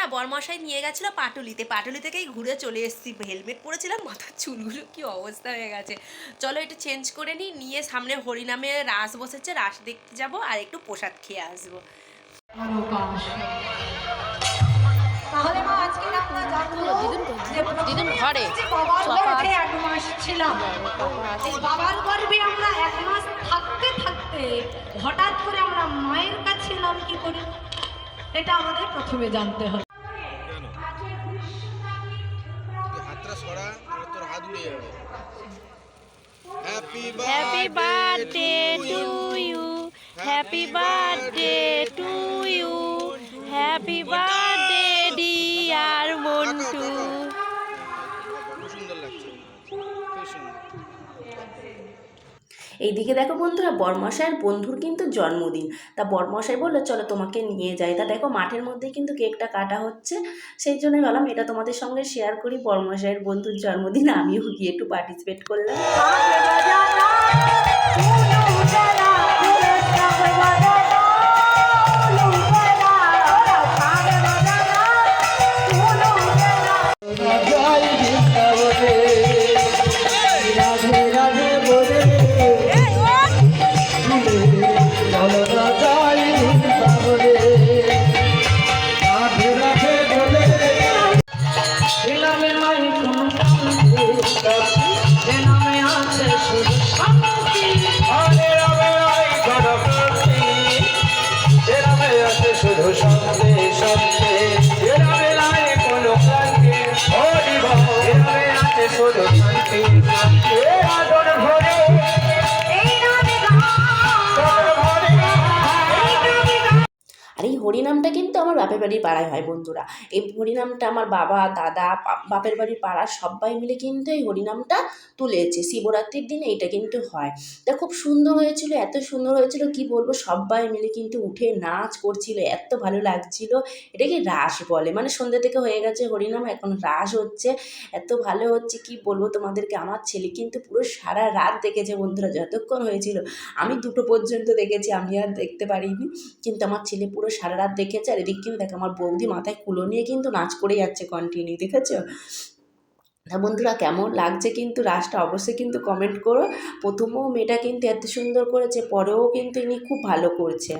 বন্ধুরা বরমশাই নিয়ে গেছিল পাটুলিতে। পাটুলি থেকেই ঘুরে চলে এসেছি। হেলমেট পরেছিলাম মাথার চুলগুলো কি অবস্থা হয়ে গেছে। চলো একটু চেঞ্জ করে নিই নিয়ে সামনে হরিনামে রাস বসেছে রাস দেখতে যাব আর একটু প্রসাদ খেয়ে আসব। তাহলে মা আজকে আমরা জানব যে দিদুন ঘরে। যে বাবার গর্ভে এক মাস ছিলাম। বাবার গর্ভে আমরা এক মাস থাকতে থাকতে হঠাৎ করে আমরা মায়ের কাছে এলাম কি করে? এটা আমাদের প্রথমে জানতে হবে। তুই হাতটা তোর হাত উড়ে যাবে। Happy birthday to you happy birthday to you happy birthday dear Montu খুব সুন্দর লাগছে। খুব সুন্দর। এইদিকে দেখো বন্ধুরা, বরমশাইয়ের বন্ধুর কিন্তু জন্মদিন। তা বরমশাই বলল, চলো তোমাকে নিয়ে যাই। তা দেখো মাঠের মধ্যে কিন্তু কেকটা কাটা হচ্ছে। সেই জন্যই ভাবলাম এটা তোমাদের সঙ্গে শেয়ার করি, বরমশাইয়ের বন্ধুর জন্মদিন। আমিও গিয়ে একটু পার্টিসিপেট করলাম। আর এই হরিনামটা কিন্তু আমার বাপের বাড়ির পাড়ায় হয় বন্ধুরা। এই হরিনামটা আমার বাবা, দাদা বাপের বাড়ির পাড়ার সবাই মিলে কিন্তু এই হরিনামটা তুলেছে। শিবরাত্রির দিনে এটা কিন্তু হয়। তা খুব সুন্দর হয়েছিল, এত সুন্দর হয়েছিল, কি বলব? সবাই মিলে কিন্তু উঠে নাচ করছিল, এত ভালো লাগছিল। এটাকে রাস বলে। মানে সন্ধ্যে থেকে হয়ে গেছে হরিনাম, এখন রাস হচ্ছে। এত ভালো হচ্ছে, কি বলব তোমাদেরকে? আমার ছেলে কিন্তু পুরো সারা রাত দেখেছে বন্ধুরা, যতক্ষণ হয়েছিল। আমি দুটো পর্যন্ত দেখেছি, আমি আর দেখতে পারিনি। কিন্তু আমার ছেলে পুরো সারা রাত দেখেছে আর এদিক কিন্তু দেখ আমার বৌদি মাথায় কুলো নিয়ে কিন্তু নাচ করে যাচ্ছে কন্টিনিউ দেখেছ? বন্ধুরা কেমন লাগছে কিন্তু রাসটা অবশ্যই কিন্তু কমেন্ট করো। প্রথমেও মেয়েটা কিন্তু এত সুন্দর করেছে, পরেও কিন্তু ইনি খুব ভালো করছে।